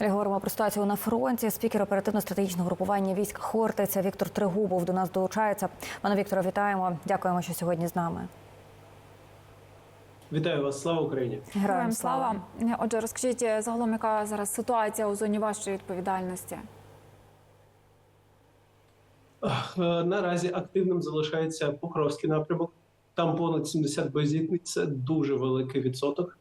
Далі говоримо про ситуацію на фронті. Спікер оперативно-стратегічного групування військ Хортиця Віктор Тригубов до нас долучається. Пане Вікторе, вітаємо. Дякуємо, що сьогодні з нами. Вітаю вас, слава Україні! Героям слава. Отже, розкажіть е, загалом, яка зараз ситуація у зоні вашої відповідальності? Е, Наразі активним залишається Покровський напрямок. Там понад 70 боєзітниць, це дуже великий відсоток.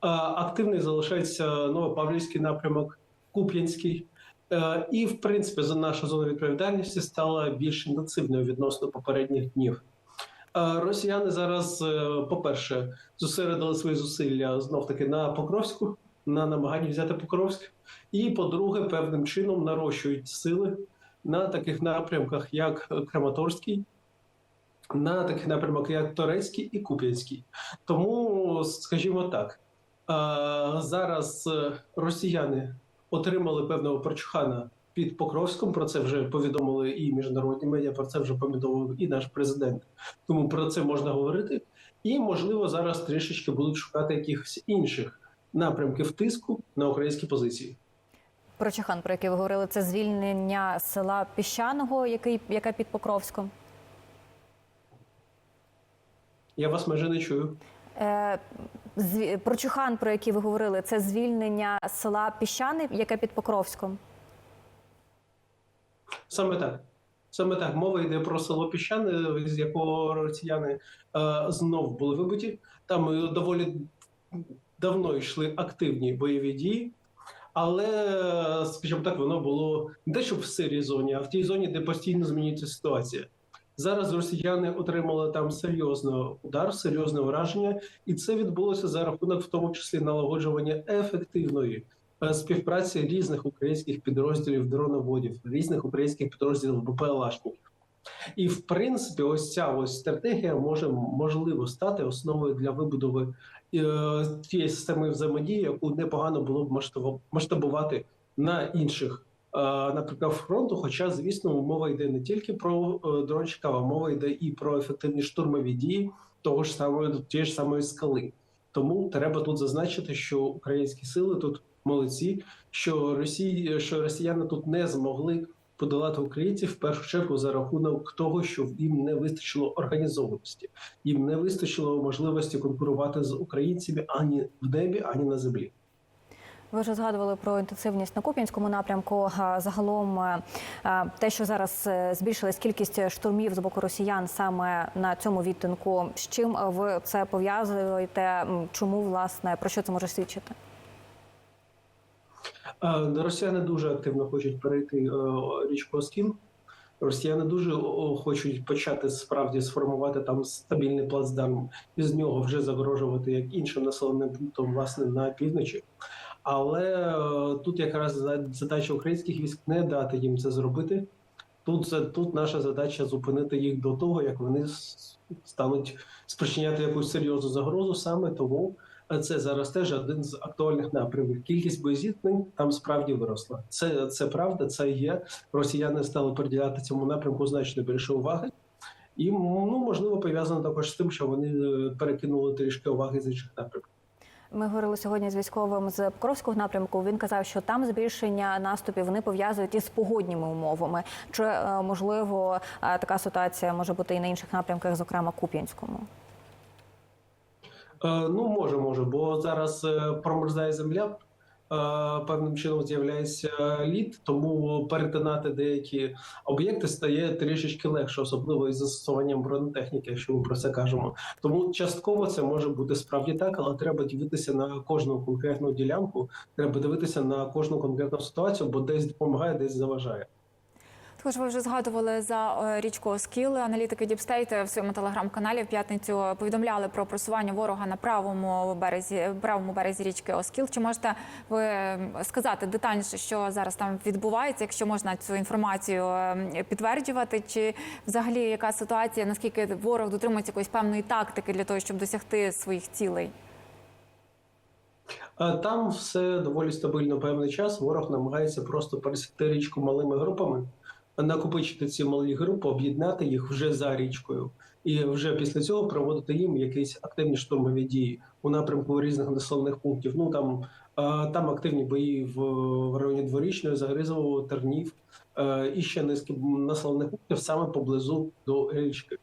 А Активний залишається Новопавлівський напрямок, Куп'янський. Е, І, в принципі, за наша зона відповідальності стала більш інтенсивною відносно попередніх днів. Е, Росіяни зараз, е, по-перше, зосередили свої зусилля знов таки на Покровську, на намаганні взяти Покровськ. І, по-друге, певним чином нарощують сили на таких напрямках, як Краматорський, на таких напрямках, як Торецький і Куп'янський. Тому, скажімо так, е, зараз е, росіяни отримали певного прочухана під Покровськом. Про це вже повідомили і міжнародні медіа, про це вже повідомив і наш президент. Тому про це можна говорити. І, можливо, зараз трішечки будуть шукати якихось інших напрямків тиску на українські позиції. Про Чехан, про який ви говорили, це звільнення села Піщаного, який яке під Покровськом. Я вас майже не чую. Е, Про Чухан, про який ви говорили, це звільнення села Піщани, яке під Покровськом. Саме так. Саме так. Мова йде про село Піщане, з якого росіяни е, знов були вибиті. Там е, доволі давно йшли активні бойові дії, але, скажімо так, воно було не що в сирій зоні, а в тій зоні, де постійно змінюється ситуація. Зараз росіяни отримали там серйозний удар, серйозне враження, і це відбулося за рахунок, в тому числі налагоджування ефективної е, співпраці різних українських підрозділів дроноводів, різних українських підрозділів БПЛАшників. І в принципі, ось ця ось стратегія може можливо стати основою для вибудови е, тієї системи взаємодії, яку непогано було б масштабу- масштабувати на інших наприклад, фронту. Хоча, звісно, мова йде не тільки про е, дрончика, а мова йде і про ефективні штурмові дії того ж самої тієї ж самої скали. Тому треба тут зазначити, що українські сили тут молодці, що Росії, що росіяни тут не змогли подолати українців в першу чергу за рахунок того, що їм не вистачило організованості, їм не вистачило можливості конкурувати з українцями ані в небі, ані на землі. Ви вже згадували про інтенсивність на Куп'янському напрямку. Загалом е, е, те, що зараз е, збільшилась кількість штурмів з боку росіян саме на цьому відтинку. З чим ви це пов'язуєте? Чому власне про що це може свідчити? Росіяни дуже активно хочуть перейти річку Оскін. Росіяни дуже хочуть почати справді сформувати там стабільний плацдарм і з нього вже загрожувати як іншим населеним пунктом, власне, на півночі. Але е, тут якраз задача українських військ не дати їм це зробити. Тут тут наша задача зупинити їх до того, як вони стануть спричиняти якусь серйозну загрозу. Саме тому е, це зараз теж один з актуальних напрямів. Кількість боєзіткнень там справді виросла. Це, це правда, це є. Росіяни стали приділяти цьому напрямку значно більше уваги. І ну можливо пов'язано також з тим, що вони е, перекинули трішки уваги з інших напрямків. Ми говорили сьогодні з військовим з Покровського напрямку. Він казав, що там збільшення наступів вони пов'язують із погодніми умовами. Чи е, можливо е, така ситуація може бути і на інших напрямках, зокрема Куп'янському? Е, Ну, може, може, бо зараз промерзає земля, певним чином з'являється лід, тому перетинати деякі об'єкти стає трішечки легше, особливо із застосуванням бронетехніки, якщо ми про це кажемо. Тому частково це може бути справді так, але треба дивитися на кожну конкретну ділянку, треба дивитися на кожну конкретну ситуацію, бо десь допомагає, десь заважає. Також ви вже згадували за е, річку Оскіл. Аналітики Діпстейт в своєму телеграм-каналі в п'ятницю повідомляли про просування ворога на правому березі правому березі річки Оскіл. Чи можете ви сказати детальніше, що зараз там відбувається, якщо можна цю інформацію е, підтверджувати? Чи взагалі яка ситуація? Наскільки ворог дотримується якоїсь певної тактики для того, щоб досягти своїх цілей? Там все доволі стабільно певний час. Ворог намагається просто пересікти річку малими групами, накопичити ці малі групи, об'єднати їх вже за річкою, і вже після цього проводити їм якісь активні штурмові дії у напрямку різних населених пунктів. Ну там Там активні бої в, районі Дворічної, Загризового, Тернів е, і ще низки населених пунктів саме поблизу до річки.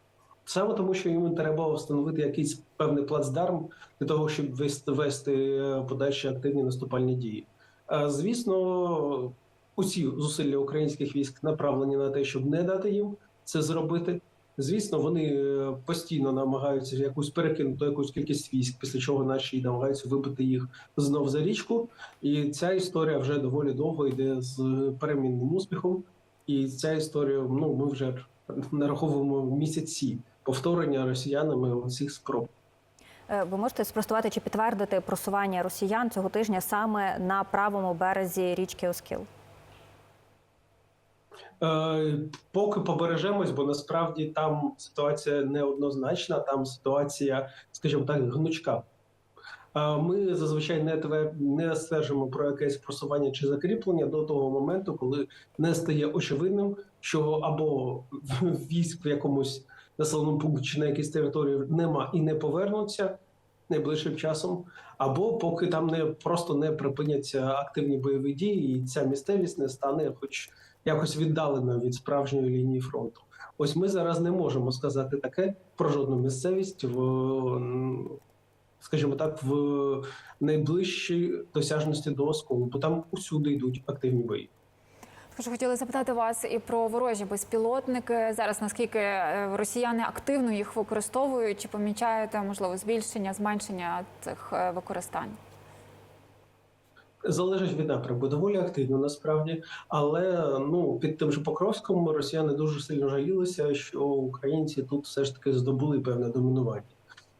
Саме тому, що йому треба встановити якийсь певний плацдарм для того, щоб вести, е, подальші активні наступальні дії. Е, Звісно, усі зусилля українських військ направлені на те, щоб не дати їм це зробити. Звісно, вони е, постійно намагаються якусь перекинути якусь кількість військ, після чого наші намагаються вибити їх знов за річку. І ця історія вже доволі довго йде з перемінним успіхом. І ця історія, ну ми вже нараховуємо місяці повторення росіянами цих спроб. Е, Ви можете спростувати чи підтвердити просування росіян цього тижня саме на правому березі річки Оскіл? Е, Поки побережемось, бо насправді там ситуація неоднозначна, там ситуація, скажімо так, гнучка. Е, Ми зазвичай не не стверджуємо про якесь просування чи закріплення до того моменту, коли не стає очевидним, що або військ в якомусь населеному пункті чи на якійсь території нема і не повернуться найближчим часом, або поки там не просто не припиняться активні бойові дії, і ця місцевість не стане, хоч якось віддалено від справжньої лінії фронту. Ось ми зараз не можемо сказати таке про жодну місцевість в, скажімо так, в найближчій досяжності до осколу, бо там усюди йдуть активні бої. Також хотіла запитати вас і про ворожі безпілотники. Зараз наскільки е, росіяни активно їх використовують, чи помічаєте можливо збільшення, зменшення цих е, використань? Залежить від напрямку, доволі активно насправді, але ну під тим же Покровськом росіяни дуже сильно жалілися, що українці тут все ж таки здобули певне домінування.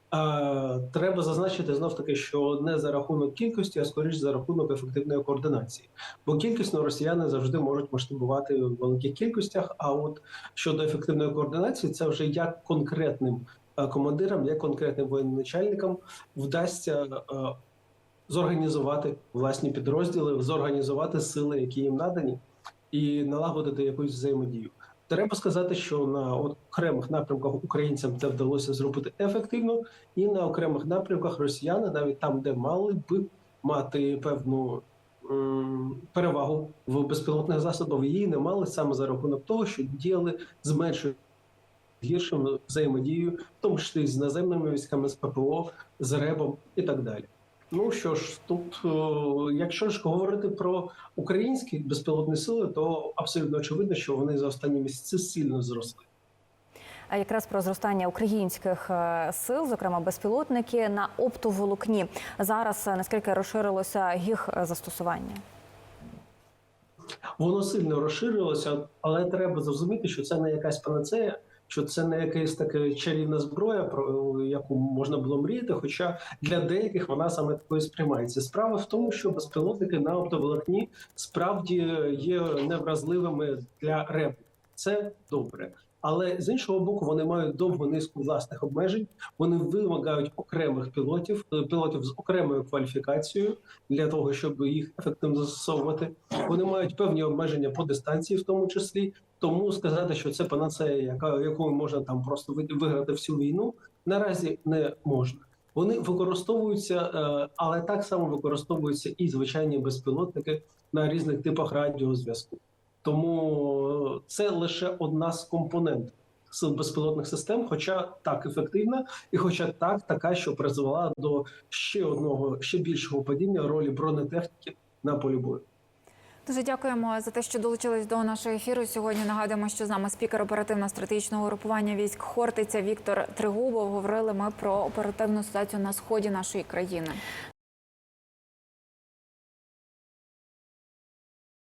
А, треба зазначити знов таки, що не за рахунок кількості, а скоріш за рахунок ефективної координації. Бо кількісно росіяни завжди можуть масштабувати в великих кількостях. А от щодо ефективної координації, це вже як конкретним е, командирам, як конкретним воєначальникам вдасться е, зорганізувати власні підрозділи, зорганізувати сили, які їм надані, і налагодити якусь взаємодію. Треба сказати, що на окремих напрямках українцям це вдалося зробити ефективно, і на окремих напрямках росіяни, навіть там, де мали би мати певну перевагу в безпілотних засобах, її не мали саме за рахунок того, що діяли з меншою гіршим взаємодією, в тому числі з наземними військами, з ППО, з РЕБом і так далі. Ну що ж, тут, е, якщо ж говорити про українські безпілотні сили, то абсолютно очевидно, що вони за останні місяці сильно зросли. А якраз про зростання українських е, сил, зокрема безпілотники, на оптоволокні зараз е, наскільки розширилося їх застосування? Воно сильно розширилося, але треба зрозуміти, що це не якась панацея, що це не якась така чарівна зброя, про яку можна було мріяти. Хоча для деяких вона саме такою сприймається. Справа в тому, що безпілотники на оптоволокні справді є невразливими для репу. Це добре. Але з іншого боку, вони мають довгу низку власних обмежень. Вони вимагають окремих пілотів, е, пілотів з окремою кваліфікацією для того, щоб їх ефективно застосовувати. Вони мають певні обмеження по дистанції, в тому числі. Тому сказати, що це панацея, яка якою можна там просто виграти всю війну, наразі не можна. Вони використовуються, е, але так само використовуються і звичайні безпілотники на різних типах радіозв'язку. Тому е, це лише одна з компонентів сил безпілотних систем, хоча так ефективна, і хоча так така, що призвела до ще одного ще більшого падіння ролі бронетехніки на полі бою. Дуже дякуємо за те, що долучились до нашого ефіру. Сьогодні нагадуємо, що з нами спікер оперативно-стратегічного групування військ Хортиця Віктор Тригубов. Говорили ми про оперативну ситуацію на сході нашої країни.